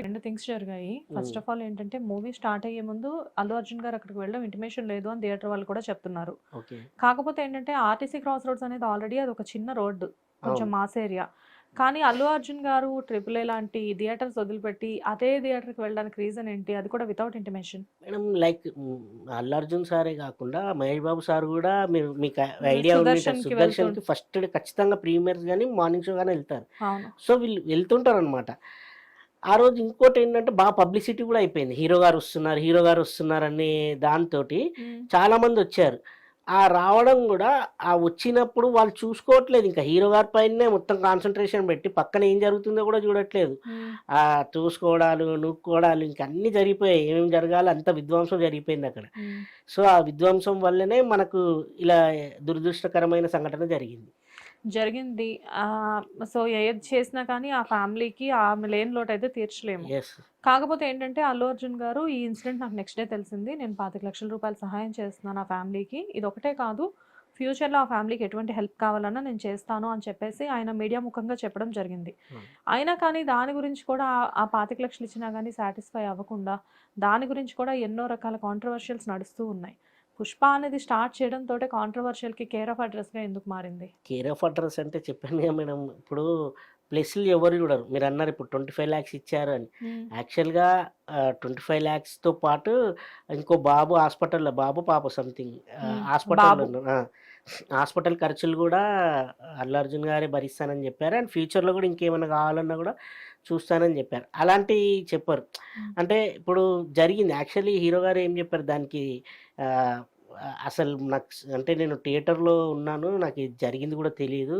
రెండు థింగ్స్ జరిగాయి. First of all ఏంటంటే మూవీ స్టార్ట్ అయ్యే ముందు అల్లు అర్జున్ గారు అక్కడికి వెళ్ళడం ఇంటిమేషన్ లేదు అని థియేటర్ వాళ్ళు కూడా చెప్తున్నారు. కాకపోతే ఏంటంటే ఆర్టీసీ క్రాస్ రోడ్స్ అనేది ఆల్రెడీ అది ఒక చిన్న రోడ్డు కొంచెం. Mass area. కానీ అల్లు అర్జున్ గారు ట్రిపుల్ ఏ లాంటి థియేటర్స్ వదిలిపెట్టి అదే థియేటర్కి వెళ్ళడానికి రీజన్ ఏంటి? అది కూడా without intimation madam like Allu Arjun సారే కాకుండా మహేష్ బాబు సార్ కూడా మీరు మీకు ఐడియా వెళ్తూ- ఫస్ట్ ఖచ్చితంగా ప్రీమియర్స్ కానీ మార్నింగ్ షో కానీ వెళ్తారు. సో వీళ్ళు వెళ్తుంటారు అనమాట ఆ రోజు ఇంకోటి ఏంటంటే బాగా పబ్లిసిటీ కూడా అయిపోయింది. హీరో గారు వస్తున్నారు హీరో గారు వస్తున్నారు అనే దాంతో. చాలా మంది వచ్చారు. ఆ రావడం కూడా ఆ వచ్చినప్పుడు వాళ్ళు చూసుకోవట్లేదు. ఇంకా హీరో గారి పైనే మొత్తం కాన్సన్ట్రేషన్ పెట్టి పక్కన ఏం జరుగుతుందో కూడా చూడట్లేదు. ఆ చూసుకోవడాలు నూక్కోవడాలు ఇంకా అన్ని జరిగిపోయాయి. ఏమేమి జరగాలి అంత విధ్వంసం జరిగిపోయింది అక్కడ. సో ఆ విధ్వంసం వల్లనే మనకు ఇలా దురదృష్టకరమైన సంఘటన జరిగింది. జరిగింది. సో ఏది చేసినా కానీ ఆ ఫ్యామిలీకి ఆమె లేని లోటు అయితే తీర్చలేము. కాకపోతే ఏంటంటే అల్లు అర్జున్ గారు ఈ ఇన్సిడెంట్ నాకు నెక్స్ట్ డే తెలిసింది. నేను పాతిక లక్షల రూపాయలు సహాయం చేస్తున్నాను ఆ ఫ్యామిలీకి. ఇది ఒకటే కాదు ఫ్యూచర్లో ఆ ఫ్యామిలీకి ఎటువంటి హెల్ప్ కావాలన్నా నేను చేస్తాను అని చెప్పేసి ఆయన మీడియా ముఖంగా చెప్పడం జరిగింది. Hmm. అయినా కానీ దాని గురించి కూడా ఆ పాతిక లక్షలు ఇచ్చినా కానీ సాటిస్ఫై అవ్వకుండా దాని గురించి కూడా ఎన్నో రకాల కాంట్రవర్షియల్స్ నడుస్తూ ఉన్నాయి. పుష్ప అనేది స్టార్ట్ చేయడంతో కాంట్రవర్షియల్కి కేర్ ఆఫ్ అడ్రస్గా ఎందుకు మారింది? కేర్ ఆఫ్ అడ్రస్ అంటే చెప్పాను కదా మేడం. ఇప్పుడు ప్లస్లు ఎవరు చూడరు. మీరు అన్నారు ఇప్పుడు ట్వంటీ ఫైవ్ ల్యాక్స్ ఇచ్చారు అని. యాక్చువల్గా ట్వంటీ ఫైవ్ ల్యాక్స్తో పాటు ఇంకో బాబు హాస్పిటల్లో బాబు పాప సంథింగ్ Hmm. హాస్పిటల్. హాస్పిటల్ ఖర్చులు కూడా అల్లు అర్జున్ గారే భరిస్తానని చెప్పారు. అండ్ ఫ్యూచర్లో కూడా ఇంకేమైనా కావాలన్నా కూడా చూస్తానని చెప్పారు. అలాంటివి చెప్పారు. Hmm. అంటే ఇప్పుడు జరిగింది. యాక్చువల్లీ హీరో గారు ఏం చెప్పారు? దానికి అసలు నాకు అంటే నేను థియేటర్లో ఉన్నాను నాకు ఇది జరిగింది కూడా తెలియదు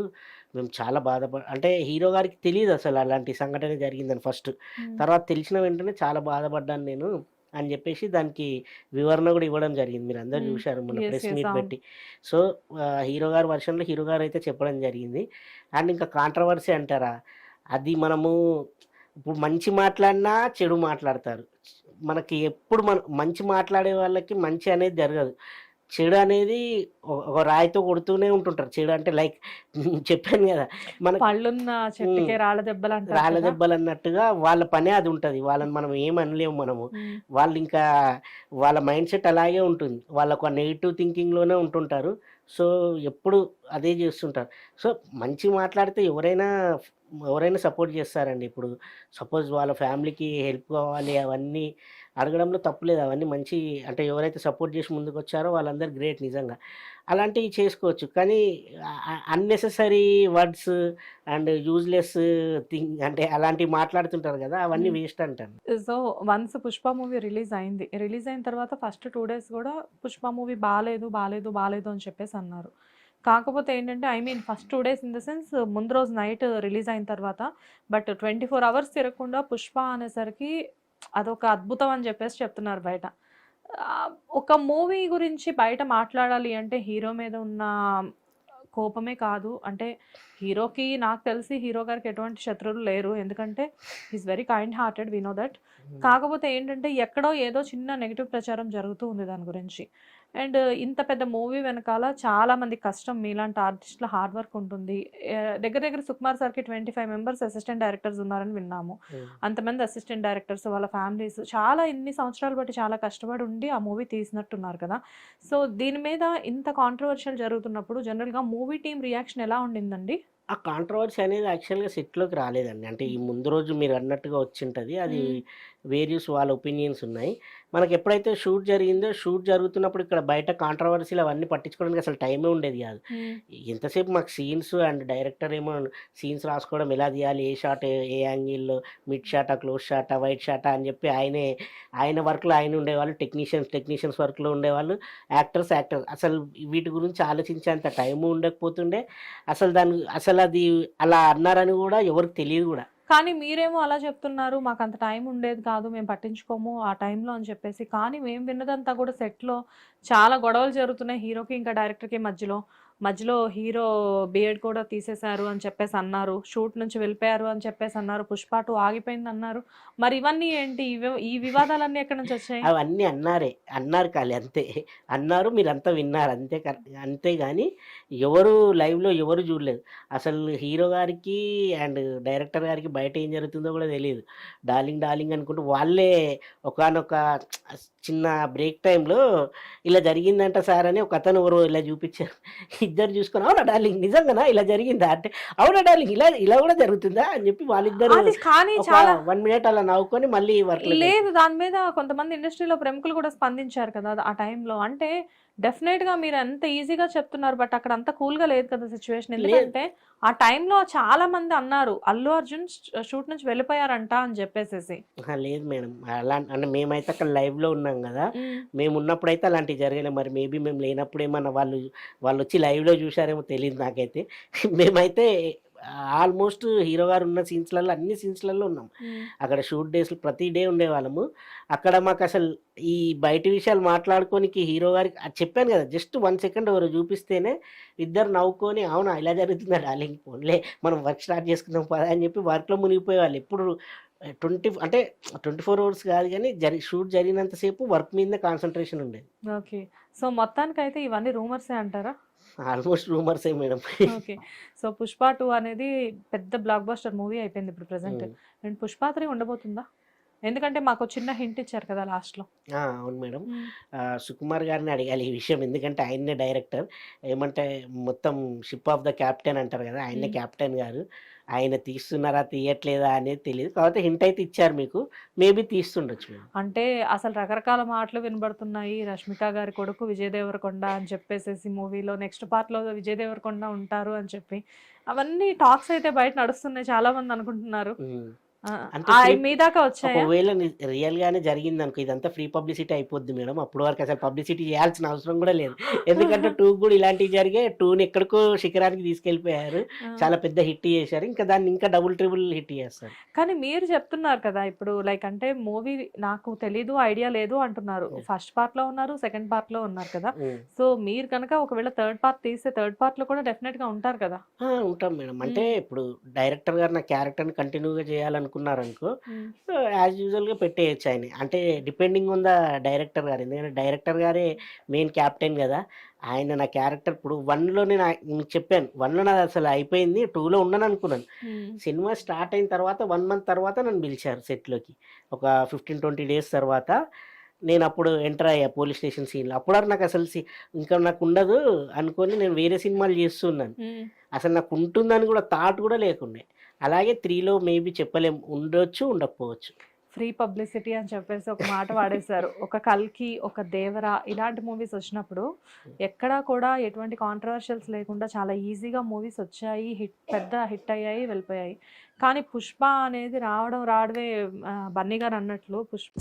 మేము చాలా బాధపడ అంటే హీరో గారికి తెలియదు అసలు అలాంటి సంఘటన జరిగిందని ఫస్ట్. తర్వాత తెలిసిన వెంటనే చాలా బాధపడ్డాను నేను అని చెప్పేసి దానికి వివరణ కూడా ఇవ్వడం జరిగింది. మీరు అందరు. చూశారు మన ప్రెస్ మీట్. పెట్టి. సో హీరో గారి వర్షన్లో హీరో గారు అయితే చెప్పడం జరిగింది. అండ్ ఇంకా కాంట్రవర్సీ అంటారా? అది మనము ఇప్పుడు మంచి మాట్లాడినా చెడు మాట్లాడతారు. మనకి ఎప్పుడు మన మంచి మాట్లాడే వాళ్ళకి మంచి అనేది జరగదు. చెడు అనేది ఒక- రాయితో కొడుతూనే ఉంటుంటారు. చెడు అంటే లైక్ చెప్పాను కదా మన పళ్ళున్న చెట్టుకే రాళ్ళ దెబ్బలు రాళ్ళ. దెబ్బలు అన్నట్టుగా వాళ్ళ పనే అది ఉంటుంది. వాళ్ళని మనం ఏం అనలేము మనము. వాళ్ళు ఇంకా వాళ్ళ మైండ్ సెట్ అలాగే ఉంటుంది. వాళ్ళకు నెగిటివ్ థింకింగ్లోనే ఉంటుంటారు. సో ఎప్పుడు అదే చేస్తుంటారు. సో మంచి మాట్లాడితే ఎవరైనా ఎవరైనా సపోర్ట్ చేస్తారండి. ఇప్పుడు సపోజ్ వాళ్ళ ఫ్యామిలీకి హెల్ప్ కావాలి అవన్నీ అడగడంలో తప్పులేదు అవన్నీ మంచి అంటే ఎవరైతే సపోర్ట్ చేసి ముందుకు వచ్చారో వాళ్ళందరూ గ్రేట్ నిజంగా. అలాంటివి చేసుకోవచ్చు. కానీ unnecessary words and useless thing అంటే అలాంటివి మాట్లాడుతుంటారు కదా అవన్నీ. వేస్ట్ అంటారు. So once Pushpa movie release అయింది. రిలీజ్ అయిన తర్వాత ఫస్ట్ టూ డేస్ కూడా పుష్ప మూవీ బాగాలేదు బాగాలేదు బాగాలేదు అని చెప్పేసి అన్నారు. కాకపోతే ఏంటంటే I mean first two days in the sense ముందు రోజు నైట్ రిలీజ్ అయిన తర్వాత బట్ ట్వంటీ ఫోర్ అవర్స్ తిరగకుండా పుష్ప అనేసరికి అదొక అద్భుతం అని చెప్పేసి చెప్తున్నారు బయట. ఒక మూవీ గురించి బయట మాట్లాడాలి అంటే హీరో మీద ఉన్న కోపమే కాదు. అంటే హీరోకి నాకు తెలిసి హీరో గారికి ఎటువంటి శత్రువులు లేరు. ఎందుకంటే is very kind hearted we know that కాకపోతే ఏంటంటే ఎక్కడో ఏదో చిన్న నెగిటివ్ ప్రచారం జరుగుతూ ఉంది దాని గురించి. అండ్ ఇంత పెద్ద మూవీ వెనకాల చాలా మంది కష్టం మీలాంటి ఆర్టిస్టుల హార్డ్ వర్క్ ఉంటుంది. దగ్గర దగ్గర సుకుమార్ సార్కి twenty five members assistant directors ఉన్నారని విన్నాము. అంతమంది అసిస్టెంట్ డైరెక్టర్స్ వాళ్ళ ఫ్యామిలీస్ చాలా ఇన్ని సంవత్సరాలు బట్టి చాలా కష్టపడి ఉండి ఆ మూవీ తీసినట్టున్నారు కదా. సో దీని మీద ఇంత కాంట్రవర్షియల్ జరుగుతున్నప్పుడు జనరల్గా మూవీ టీం రియాక్షన్ ఎలా ఉండిందండి? ఆ కాంట్రవర్సీ అనేది యాక్చువల్గా సెట్లోకి రాలేదండి. అంటే ఈ ముందు రోజు మీరు అన్నట్టుగా వచ్చింటది. అది. వేరియస్ వాళ్ళ ఒపీనియన్స్ ఉన్నాయి. మనకి ఎప్పుడైతే షూట్ జరిగిందో షూట్ జరుగుతున్నప్పుడు ఇక్కడ బయట కాంట్రవర్సీలు అవన్నీ పట్టించుకోవడానికి అసలు టైమే ఉండేది కాదు. ఎంతసేపు మాకు సీన్స్ అండ్ డైరెక్టర్ ఏమో సీన్స్ రాసుకోవడం ఎలా తీయాలి ఏ షాట్ ఏ యాంగిల్లో మిడ్ షాటా క్లోజ్ షాటా వైట్ షాటా అని చెప్పి ఆయనే ఆయన వర్క్లో ఆయన ఉండేవాళ్ళు టెక్నీషియన్స్ టెక్నీషియన్స్ వర్క్లో ఉండేవాళ్ళు యాక్టర్స్ యాక్టర్స్. అసలు వీటి గురించి ఆలోచించేంత టైము ఉండకపోతుండే అసలు దాని అసలు అది అలా అన్నారని కూడా ఎవరికి తెలియదు కూడా. కానీ మీరేమో అలా చెప్తున్నారు మాకు అంత టైం ఉండేది కాదు మేము పట్టించుకోము ఆ టైంలో అని చెప్పేసి. కానీ మేము విన్నదంతా కూడా సెట్లో చాలా గొడవలు జరుగుతున్నాయి హీరోకి ఇంకా డైరెక్టర్కి మధ్యలో. మధ్యలో హీరో బీఎడ్ కూడా తీసేశారు అని చెప్పేసి అన్నారు. షూట్ నుంచి వెళ్ళిపోయారు అని చెప్పేసి అన్నారు. పుష్ప టూ ఆగిపోయింది అన్నారు. మరి ఇవన్నీ ఏంటి? ఈ వివాదాలన్నీ ఎక్కడి నుంచి వచ్చాయి? అవన్నీ అన్నారే. అన్నారు కాలే అంతే. అన్నారు మీరంతా విన్నారు. అంతే అంతే కానీ ఎవరు లైవ్లో ఎవరు చూడలేదు. అసలు హీరో గారికి అండ్ డైరెక్టర్ గారికి బయట ఏం జరుగుతుందో కూడా తెలియదు. డార్లింగ్ డార్లింగ్ అనుకుంటూ వాళ్ళే ఒకనొక చిన్న బ్రేక్ టైంలో ఇలా జరిగిందంట సార్ అని ఒక అతను ఎవరో ఇలా చూపించారు. ఇద్దరు చూసుకొని అవునా డార్లింగ్ నిజంగానా? ఇలా జరిగిందా? అంటే అవునా డార్లింగ్ ఇలా ఇలా కూడా జరుగుతుందా? అని చెప్పి వాళ్ళిద్దరు కానీ చాలా వన్ మినిట్ అలా నవ్వుకొని మళ్ళీ వర్క్ లేదు దాని మీద కొంతమంది ఇండస్ట్రీలో ప్రముఖులు కూడా స్పందించారు కదా ఆ టైంలో. అంటే డెఫినెట్గా మీరు ఎంత ఈజీగా చెప్తున్నారు బట్ అక్కడ అంత కూల్గా లేదు కదా సిచ్యువేషన్ ఎందుకంటే ఆ టైంలో చాలా మంది అన్నారు అల్లు అర్జున్ షూట్ నుంచి వెళ్ళిపోయారంట అని చెప్పేసేసి. లేదు మేడం. అలా అంటే మేమైతే అక్కడ లైవ్లో ఉన్నాం కదా. మేము. ఉన్నప్పుడైతే అలాంటివి జరగలేదు మరి. మేబీ మేము లేనప్పుడు ఏమన్నా వాళ్ళు వాళ్ళు వచ్చి లైవ్లో చూసారేమో తెలియదు నాకైతే. మేమైతే ఆల్మోస్ట్ హీరో గారు ఉన్న సీన్స్లలో అన్ని సీన్స్లలో ఉన్నాం. అక్కడ షూట్ డేస్ ప్రతి డే ఉండేవాళ్ళము. అక్కడ మాకు అసలు ఈ బయట విషయాలు మాట్లాడుకోనికి హీరో గారికి అది చెప్పాను కదా జస్ట్ వన్ సెకండ్ ఎవరు చూపిస్తేనే ఇద్దరు నవ్వుకొని అవునా ఇలా జరుగుతుందా డార్లింగ్? ఫోన్లే మనం వర్క్ స్టార్ట్ చేసుకుందాం పదా అని చెప్పి వర్క్లో మునిగిపోయేవాళ్ళు. ఎప్పుడు ట్వంటీ అంటే ట్వంటీ ఫోర్ అవర్స్ కాదు కానీ జరి షూట్ జరిగినంతసేపు వర్క్ మీదనే కాన్సన్ట్రేషన్ ఉండేది. ఓకే. సో మొత్తానికి అయితే ఇవన్నీ రూమర్సే అంటారా? Almost రూమర్సే madam. Okay. So Pushpa two అనేది పెద్ద బ్లాక్ బస్టర్ మూవీ అయిపోయింది ఇప్పుడు ప్రెసెంట్. అండ్ పుష్ప త్రీ ఉండబోతుందా? ఎందుకంటే మాకు చిన్న హింట్ ఇచ్చారు కదా లాస్ట్లో ఆ, అవును మేడం. సుకుమార్ గారిని అడగాలి ఈ విషయం. ఎందుకంటే ఆయన్నే డైరెక్టర్. ఏమంటే మొత్తం షిప్ ఆఫ్ ద క్యాప్టెన్ అంటారు కదా ఆయన్నే. క్యాప్టెన్ గారు. ఆయన తీస్తున్నారా తీయట్లేదా అనేది తెలియదు కాకపోతే హింట్ అయితే ఇచ్చారు మీకు. మేబీ తీస్తుండొచ్చు అంటే అసలు రకరకాల మాటలు వినబడుతున్నాయి. రష్మిక గారి కొడుకు విజయ్ దేవరకొండ అని చెప్పేసేసి మూవీలో నెక్స్ట్ పార్ట్లో విజయ్ దేవరకొండ ఉంటారు అని చెప్పి. అవన్నీ టాక్స్ అయితే బయట నడుస్తున్నాయి. చాలా మంది అనుకుంటున్నారు. ఒకవేళ రియల్ గానే జరిగింది అనుకో ఇదంతా ఫ్రీ పబ్లిసిటీ అయిపోద్ది మేడం. అప్పుడు వరకు అసలు పబ్లిసిటీ చేయాల్సిన అవసరం కూడా లేదు. ఎందుకంటే టూ కూడా ఇలాంటివి జరిగే టూని ఎక్కడికో శిఖరానికి తీసుకెళ్ళిపోయారు. చాలా పెద్ద హిట్ చేశారు. ఇంకా దాన్ని ఇంకా డబుల్ ట్రిపుల్ హిట్ చేస్తారు. కానీ మీరు చెప్తున్నారు కదా ఇప్పుడు లైక్ అంటే మూవీ నాకు తెలీదు ఐడియా లేదు అంటున్నారు. ఫస్ట్ పార్ట్లో ఉన్నారు సెకండ్ పార్ట్లో ఉన్నారు కదా. సో మీరు కనుక ఒకవేళ థర్డ్ పార్ట్ తీస్తే థర్డ్ పార్ట్లో కూడా డెఫినెట్గా ఉంటారు కదా. ఉంటాం మేడం. అంటే ఇప్పుడు డైరెక్టర్ గారు నా క్యారెక్టర్ని కంటిన్యూగా చేయాలనుకున్నారు అనుకో. యాజ్ యూజువల్గా పెట్టేయచ్చు ఆయన అంటే డిపెండింగ్ ఆన్ ద డైరెక్టర్ గారు. ఎందుకంటే డైరెక్టర్ గారే మెయిన్ క్యాప్టెన్ కదా. ఆయన నా క్యారెక్టర్ ఇప్పుడు వన్లో నేను మీకు చెప్పాను. వన్లో నాది అసలు అయిపోయింది. టూలో ఉండను అనుకున్నాను. సినిమా స్టార్ట్ అయిన తర్వాత వన్ మంత్ తర్వాత నన్ను పిలిచారు సెట్లోకి. ఒక ఫిఫ్టీన్ ట్వంటీ డేస్ తర్వాత నేను అప్పుడు ఎంటర్ అయ్యా పోలీస్ స్టేషన్ సీన్లో. అప్పుడు నాకు అసలు సి- ఇంకా నాకు ఉండదు అనుకొని నేను వేరే సినిమాలు చేస్తున్నాను అసలు నాకు ఉంటుందని కూడా థాట్ కూడా లేకుండే. అలాగే త్రీలో మేబీ చెప్పలేం. ఉండొచ్చు ఉండకపోవచ్చు. ఫ్రీ పబ్లిసిటీ అని చెప్పేసి ఒక మాట వాడేశారు. ఒక కల్కి ఒక దేవర ఇలాంటి మూవీస్ వచ్చినప్పుడు ఎక్కడా కూడా ఎటువంటి కాంట్రవర్షియల్స్ లేకుండా చాలా ఈజీగా మూవీస్ వచ్చాయి హిట్ పెద్ద హిట్ అయ్యాయి వెళ్ళిపోయాయి. కానీ పుష్ప అనేది రావడం రావడమే బన్నీ గారు అన్నట్లు పుష్ప